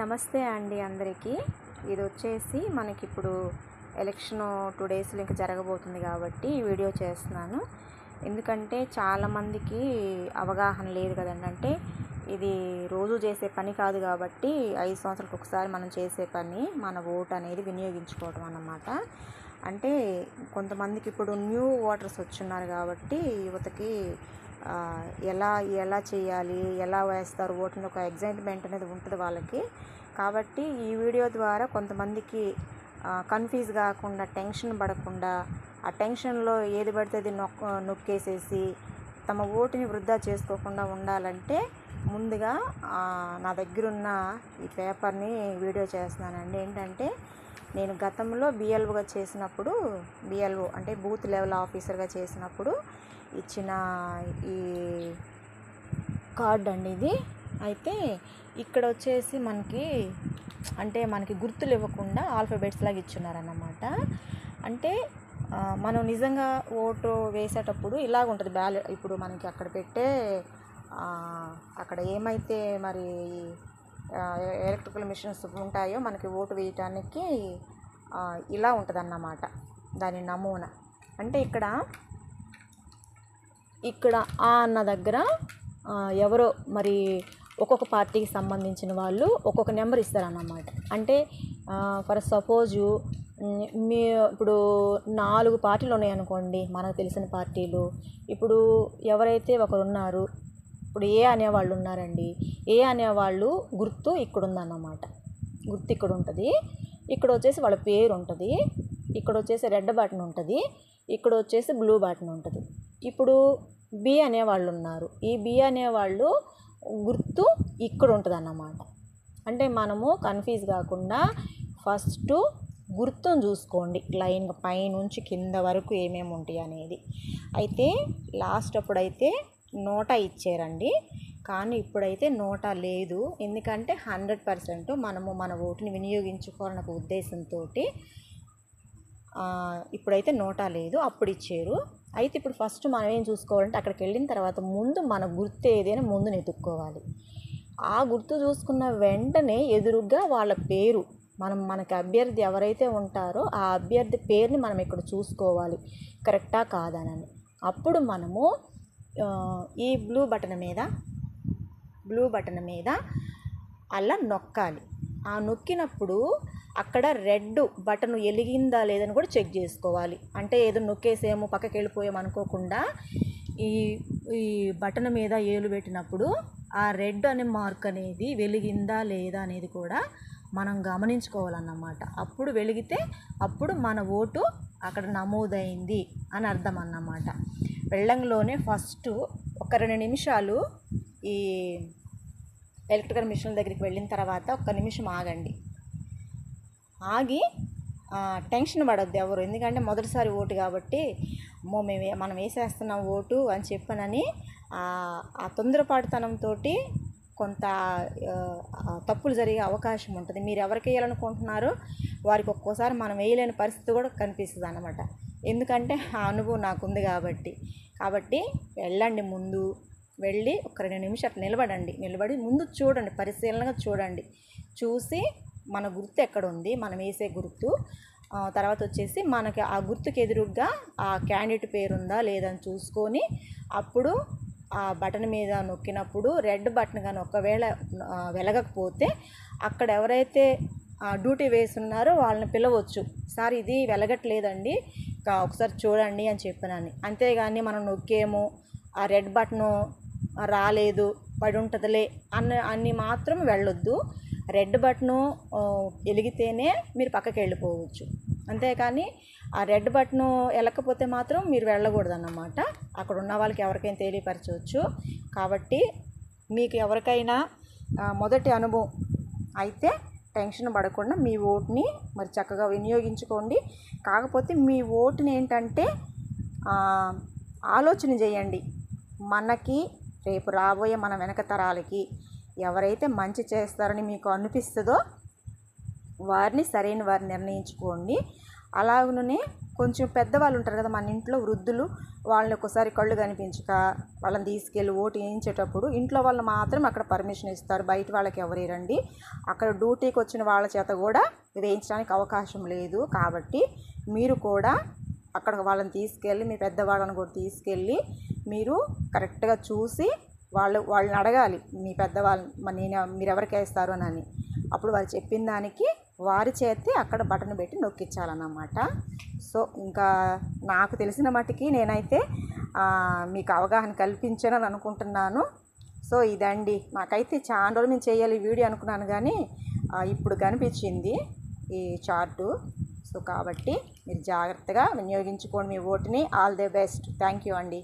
నమస్తే అండి అందరికీ. ఇది వచ్చేసి మనకి ఇప్పుడు ఎలక్షన్ టూ డేస్లో ఇంకా జరగబోతుంది కాబట్టి ఈ వీడియో చేస్తున్నాను. ఎందుకంటే చాలామందికి అవగాహన లేదు కదండి. అంటే ఇది రోజు చేసే పని కాదు కాబట్టి ఐదు సంవత్సరాలకు ఒకసారి మనం చేసే పని మన ఓటు అనేది వినియోగించుకోవడం అన్నమాట. అంటే కొంతమందికి ఇప్పుడు న్యూ ఓటర్స్ వచ్చున్నారు కాబట్టి యువతకి ఎలా ఎలా చేయాలి ఎలా వేస్తారు ఓటుని ఒక ఎగ్జైట్మెంట్ అనేది ఉంటుంది వాళ్ళకి. కాబట్టి ఈ వీడియో ద్వారా కొంతమందికి కన్ఫ్యూజ్ కాకుండా టెన్షన్ పడకుండా ఆ టెన్షన్లో ఏది పడితే అది నొక్ నొక్కేసేసి తమ ఓటుని వృధా చేసుకోకుండా ఉండాలంటే ముందుగా నా దగ్గర ఉన్న ఈ పేపర్ని వీడియో చేస్తున్నానండి. ఏంటంటే నేను గతంలో బిఎల్ఓగా చేసినప్పుడు బిఎల్ఓ అంటే బూత్ లెవెల్ ఆఫీసర్గా చేసినప్పుడు ఇచ్చిన ఈ కార్డ్ అండి ఇది. అయితే ఇక్కడ వచ్చేసి మనకి అంటే మనకి గుర్తులు ఇవ్వకుండా ఆల్ఫబెట్స్ లాగా ఇచ్చున్నారన్నమాట. అంటే మనం నిజంగా ఓటు వేసేటప్పుడు ఇలాగ ఉంటుంది బ్యాలెట్ ఇప్పుడు మనకి అక్కడ పెట్టే అక్కడ ఏమైతే మరి ఎలక్ట్రికల్ మిషన్స్ ఉంటాయో మనకి ఓటు వేయటానికి ఇలా ఉంటుంది దాని నమూనా. అంటే ఇక్కడ ఇక్కడ ఆ అన్న దగ్గర ఎవరో మరి ఒక్కొక్క పార్టీకి సంబంధించిన వాళ్ళు ఒక్కొక్క నెంబర్ ఇస్తారన్నమాట. అంటే ఫర్ సపోజు మీ ఇప్పుడు నాలుగు పార్టీలు ఉన్నాయనుకోండి మనకు తెలిసిన పార్టీలు. ఇప్పుడు ఎవరైతే ఒకరు ఉన్నారు ఇప్పుడు ఏ అనేవాళ్ళు ఉన్నారండి? ఏ అనేవాళ్ళు గుర్తు ఇక్కడ ఉందన్నమాట గుర్తు ఇక్కడ ఉంటుంది ఇక్కడ వచ్చేసి వాళ్ళ పేరు ఉంటుంది ఇక్కడ వచ్చేసి రెడ్ బటన్ ఉంటుంది ఇక్కడ వచ్చేసి బ్లూ బటన్ ఉంటుంది ఇప్పుడు బి అనేవాళ్ళు ఉన్నారు ఈ బి అనేవాళ్ళు గుర్తు ఇక్కడ ఉంటుంది అన్నమాట అంటే మనము కన్ఫ్యూజ్ కాకుండా ఫస్ట్ గుర్తును చూసుకోండి. లైన్ పైనుంచి కింద వరకు ఏమేమి ఉంటాయి అనేది అయితే లాస్ట్ అప్పుడైతే నోట ఇచ్చారండి. కానీ ఇప్పుడైతే నోట లేదు. ఎందుకంటే హండ్రెడ్ పర్సెంట్ మనము మన ఓటుని వినియోగించుకోవాలన్న ఉద్దేశంతో ఇప్పుడైతే నోటా లేదు. అప్పుడు ఇచ్చారు. అయితే ఇప్పుడు ఫస్ట్ మనం ఏం చూసుకోవాలంటే అక్కడికి వెళ్ళిన తర్వాత ముందు మన గుర్తు ఏదైనా ముందు నెతుక్కోవాలి ఆ గుర్తు చూసుకున్న వెంటనే ఎదురుగా వాళ్ళ పేరు మనం మనకి అభ్యర్థి ఎవరైతే ఉంటారో ఆ అభ్యర్థి పేరుని మనం ఇక్కడ చూసుకోవాలి. కరెక్టా కాదనని అప్పుడు మనము ఈ బ్లూ బటన్ మీద బ్లూ బటన్ మీద అలా నొక్కాలి. ఆ నొక్కినప్పుడు అక్కడ రెడ్ బటన్ ఎలిగిందా లేదని కూడా చెక్ చేసుకోవాలి. అంటే ఏదో నొక్కేసేమో పక్కకి వెళ్ళిపోయాము అనుకోకుండా ఈ ఈ బటన్ మీద ఏలు పెట్టినప్పుడు ఆ రెడ్ అనే మార్క్ అనేది వెలిగిందా లేదా అనేది కూడా మనం గమనించుకోవాలన్నమాట. అప్పుడు వెలిగితే అప్పుడు మన ఓటు అక్కడ నమోదైంది అని అర్థం అన్నమాట వెళ్ళంలోనే ఫస్ట్ ఒక రెండు నిమిషాలు ఈ ఎలక్ట్రికల్ మిషన్ దగ్గరికి వెళ్ళిన తర్వాత ఒక్క నిమిషం ఆగండి. ఆగి టెన్షన్ పడొద్దు ఎవరు. ఎందుకంటే మొదటిసారి ఓటు కాబట్టి అమ్మో మేము మనం వేసేస్తున్నాం ఓటు అని చెప్పనని ఆ తొందరపాటుతనంతో కొంత తప్పులు జరిగే అవకాశం ఉంటుంది. మీరు ఎవరికి వేయాలనుకుంటున్నారో వారికి ఒక్కోసారి మనం వేయలేని పరిస్థితి కూడా కనిపిస్తుంది అన్నమాట ఎందుకంటే ఆ అనుభవం నాకు ఉంది కాబట్టి. కాబట్టి వెళ్ళండి ముందు. వెళ్ళి ఒక రెండు నిమిషాలు నిలబడండి. నిలబడి ముందు చూడండి పరిశీలనగా చూడండి. చూసి మన గుర్తు ఎక్కడ ఉంది మనం వేసే గుర్తు. తర్వాత వచ్చేసి మనకి ఆ గుర్తుకు ఎదురుగా ఆ క్యాండిడేట్ పేరు ఉందా లేదని చూసుకొని అప్పుడు ఆ బటన్ మీద నొక్కినప్పుడు రెడ్ బటన్ కానీ ఒకవేళ వెలగకపోతే అక్కడ ఎవరైతే డ్యూటీ వేసి ఉన్నారో వాళ్ళని పిలవచ్చు. సార్ ఇది వెలగట్లేదండి. ఒకసారి చూడండి అని చెప్పినాను అంతేగాని మనం నొక్కేమో ఆ రెడ్ బటను రాలేదు పడి ఉంటుందిలే అన్న అన్ని మాత్రం వెళ్ళొద్దు. రెడ్ బటను వెలిగితేనే మీరు పక్కకి వెళ్ళిపోవచ్చు. అంతేకాని ఆ రెడ్ బటను వెళ్ళకపోతే మాత్రం మీరు వెళ్ళకూడదు అన్నమాట అక్కడ ఉన్న వాళ్ళకి ఎవరికైనా తెలియపరచవచ్చు. కాబట్టి మీకు ఎవరికైనా మొదటి అనుభవం అయితే టెన్షన్ పడకుండా మీ ఓటుని మరి చక్కగా వినియోగించుకోండి. కాకపోతే మీ ఓటుని ఏంటంటే ఆలోచన చేయండి. మనకి రేపు రాబోయే మన వెనక తరాలకి ఎవరైతే మంచి చేస్తారని మీకు అనిపిస్తుందో వారిని సరైన వారిని నిర్ణయించుకోండి. అలాగనే కొంచెం పెద్దవాళ్ళు ఉంటారు కదా మన ఇంట్లో వృద్ధులు వాళ్ళని ఒకసారి కళ్ళు కనిపించక వాళ్ళని తీసుకెళ్ళి ఓటు వేయించేటప్పుడు ఇంట్లో వాళ్ళు మాత్రం అక్కడ పర్మిషన్ ఇస్తారు. బయట వాళ్ళకి ఎవరు రండి. అక్కడ డ్యూటీకి వచ్చిన వాళ్ళ చేత కూడా వేయించడానికి అవకాశం లేదు. కాబట్టి మీరు కూడా అక్కడ వాళ్ళని తీసుకెళ్ళి మీ పెద్దవాళ్ళని కూడా తీసుకెళ్ళి మీరు కరెక్ట్గా చూసి వాళ్ళు వాళ్ళని అడగాలి. మీ పెద్దవాళ్ళని నేను మీరు ఎవరికి వేస్తారు అని. అప్పుడు వాళ్ళు చెప్పిన దానికి వారి చేతి అక్కడ బటన్ పెట్టి నొక్కించాలన్నమాట. సో ఇంకా నాకు తెలిసిన మట్టుకి నేనైతే మీకు అవగాహన కల్పించానని అనుకుంటున్నాను. సో ఇదండి. నాకైతే చాలా రోజులు నేను చేయాలి ఈ వీడియో అనుకున్నాను కానీ ఇప్పుడు కనిపించింది ఈ చార్టు. సో కాబట్టి మీరు జాగ్రత్తగా వినియోగించుకోండి మీ ఓటుని. All the best. Thank you అండి.